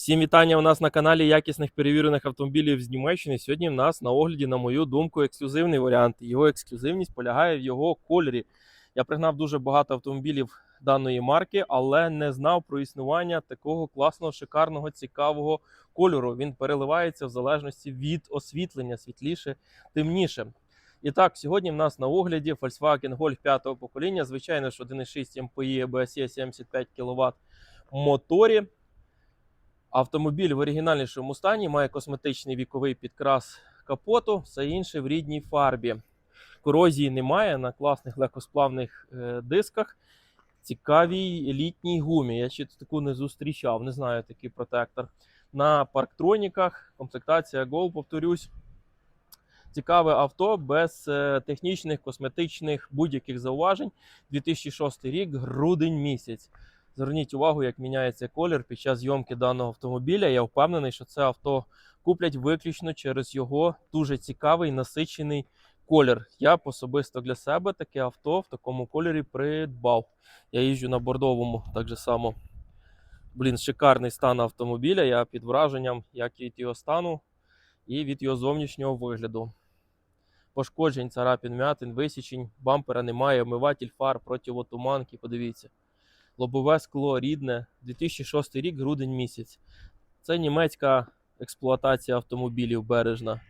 Всім вітання у нас на каналі якісних перевірених автомобілів з Німеччини. Сьогодні в нас на огляді, на мою думку, ексклюзивний варіант. Його ексклюзивність полягає в його кольорі. Я пригнав дуже багато автомобілів даної марки, але не знав про існування такого класного, шикарного, цікавого кольору. Він переливається в залежності від освітлення, світліше, темніше. І так, сьогодні в нас на огляді Volkswagen Golf 5 покоління. Звичайно ж, 1,6 MPI EBSE 75 кВт моторі. Автомобіль в оригінальнішому стані має косметичний віковий підкрас капоту, все інше в рідній фарбі. Корозії немає на класних легкосплавних е, дисках. Цікавій літній гумі. Я ще таку не зустрічав, не знаю такий протектор. На парктроніках комплектація Go, повторюсь. Цікаве авто без е, технічних, косметичних будь-яких зауважень. 2006 рік, грудень місяць. Зверніть увагу, як міняється колір під час зйомки даного автомобіля. Я впевнений, що це авто куплять виключно через його дуже цікавий насичений колір. Я особисто для себе таке авто в такому кольорі придбав. Я їжджу на бордовому так же само. Блін, шикарний стан автомобіля. Я під враженням як від його стану і від його зовнішнього вигляду. Пошкоджень, царапін, м'ятин, висічень, бампера немає, омиватель фар, противотуманки. Подивіться лобове скло рідне, 2006 рік, грудень місяць. Це німецька експлуатація автомобілів бережна.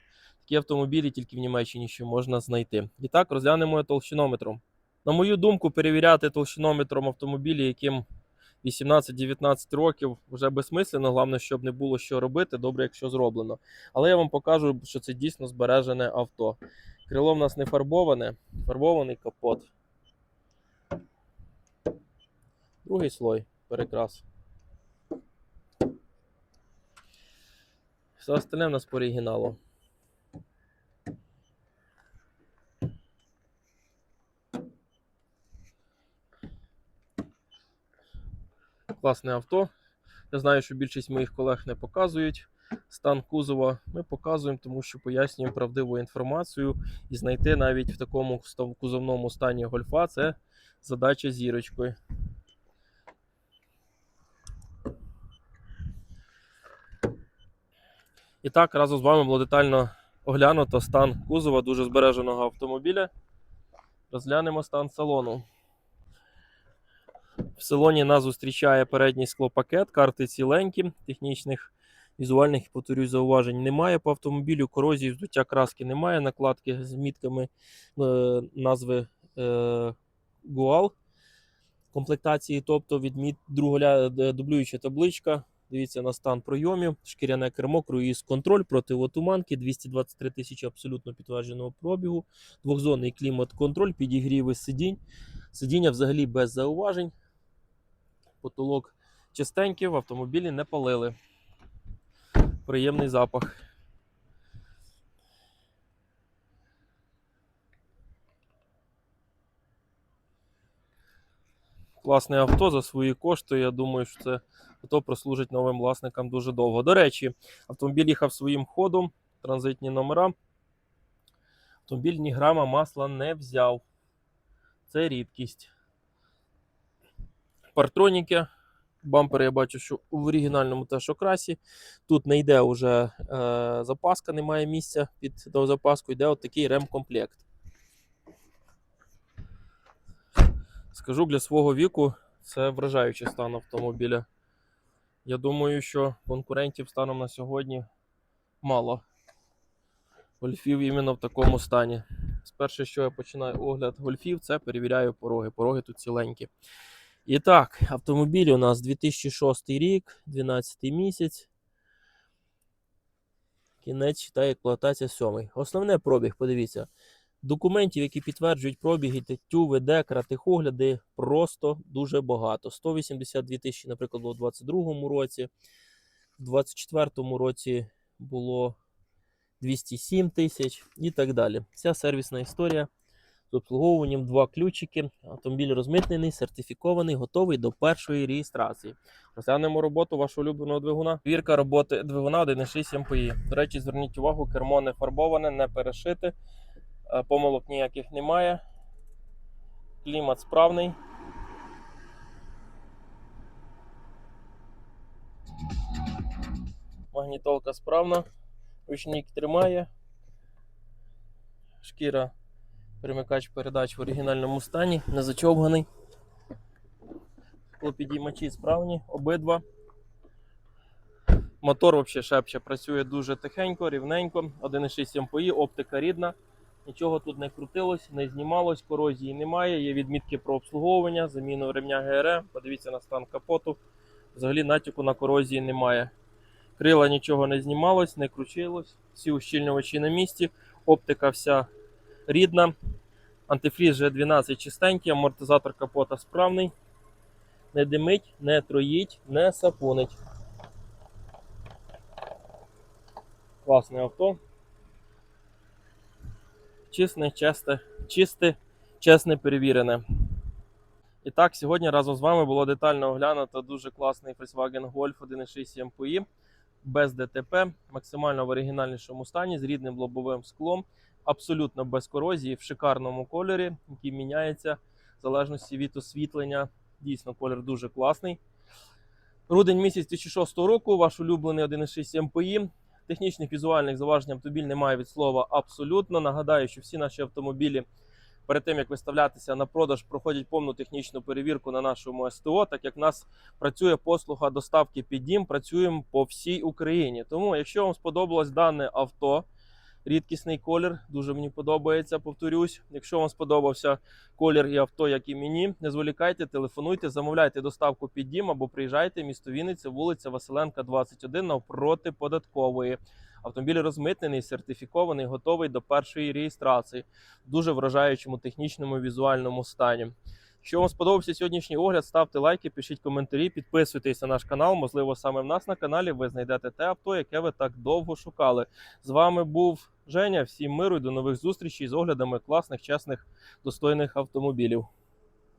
Такі автомобілі тільки в Німеччині ще можна знайти. І так, розглянемо толщинометром. На мою думку, перевіряти толщинометром автомобілі, яким 18-19 років, вже безсмислено. Головне, щоб не було що робити, добре, якщо зроблено. Але я вам покажу, що це дійсно збережене авто. Крило в нас не фарбоване, фарбований капот. Другий слой перекрас. Все остальне в нас по оригіналу. Класне авто. Я знаю, що більшість моїх колег не показують стан кузова. Ми показуємо, тому що пояснюємо правдиву інформацію і знайти навіть в такому кузовному стані гольфа це задача зірочкою. І так, разом з вами було детально оглянуто стан кузова дуже збереженого автомобіля. Розглянемо стан салону. В салоні нас зустрічає передній склопакет, карти ціленькі, технічних візуальних повторюсь, зауважень немає по автомобілю, корозії, вздуття краски немає, накладки з мітками е, назви е, Гуал комплектації, тобто відміт друга дублююча табличка. Дивіться на стан прийомів, шкіряне кермо, круїз контроль, противотуманки, 223 тисячі абсолютно підтвердженого пробігу, двохзонний клімат-контроль, підігріви сидінь. Сидіння взагалі без зауважень. Потолок чистенький, в автомобілі не палили. Приємний запах. Класне авто за свої кошти. Я думаю, що це авто прослужить новим власникам дуже довго. До речі, автомобіль їхав своїм ходом, транзитні номера. Автомобіль ні грама масла не взяв. Це рідкість. Партроніки. Бампер я бачу, що в оригінальному теж окрасі. Тут не йде вже е, запаска, немає місця під запаску, йде от такий ремкомплект. Скажу для свого віку, це вражаючий стан автомобіля. Я думаю, що конкурентів станом на сьогодні мало. Гольфів іменно в такому стані. Спершу, що я починаю огляд гольфів, це перевіряю пороги. Пороги тут ціленькі. І так, автомобіль у нас 2006 рік, 12 місяць. Кінець читає експлуатація 7. Основне пробіг, подивіться. Документів, які підтверджують пробіги, ТТЮ, ВД, кратихогляди, просто дуже багато. 182 тисячі, наприклад, було у 2022 році. В 2024 році було 207 тисяч і так далі. Вся сервісна історія з обслуговуванням, два ключики. Автомобіль розмитнений, сертифікований, готовий до першої реєстрації. Розглянемо роботу вашого улюбленого двигуна. Вірка роботи двигуна 1.6 МПІ. До речі, зверніть увагу, кермо не фарбоване, не перешите. Е, Помилок ніяких немає. Клімат справний. Магнітолка справна, ручник тримає. Шкіра, перемикач передач в оригінальному стані, не зачовганий. Клопідіймачі справні, обидва. Мотор взагалі шепче, працює дуже тихенько, рівненько. 1,6 МПІ, оптика рідна. Нічого тут не крутилось, не знімалось, корозії немає. Є відмітки про обслуговування, заміну ремня ГР. Подивіться на стан капоту. Взагалі натяку на корозії немає. Крила нічого не знімалось, не кручилось. Всі ущільнювачі на місці. Оптика вся рідна. Антифріз G12 чистенький, амортизатор капота справний. Не димить, не троїть, не сапунить. Класне авто. Чисне, чисте, чисте, чесне, перевірене. І так, сьогодні разом з вами було детально оглянуто дуже класний Volkswagen Golf 1.6 MPI без ДТП, максимально в оригінальнішому стані, з рідним лобовим склом, абсолютно без корозії, в шикарному кольорі, який міняється в залежності від освітлення. Дійсно, колір дуже класний. Грудень місяць 2006 року, ваш улюблений 1.6 MPI. Технічних візуальних зауважень автомобіль немає від слова абсолютно. Нагадаю, що всі наші автомобілі перед тим як виставлятися на продаж, проходять повну технічну перевірку на нашому СТО, так як в нас працює послуга доставки під дім, працюємо по всій Україні. Тому, якщо вам сподобалось дане авто, рідкісний колір, дуже мені подобається. Повторюсь. Якщо вам сподобався колір і авто, як і мені, не зволікайте, телефонуйте, замовляйте доставку під дім або приїжджайте місто Вінниця, вулиця Василенка, 21 навпроти податкової. Автомобіль розмитнений, сертифікований, готовий до першої реєстрації в дуже вражаючому технічному візуальному стані. Якщо вам сподобався сьогоднішній огляд, ставте лайки, пишіть коментарі, підписуйтесь на наш канал. Можливо, саме в нас на каналі ви знайдете те авто, яке ви так довго шукали. З вами був Женя. Всім миру і до нових зустрічей з оглядами класних, чесних, достойних автомобілів.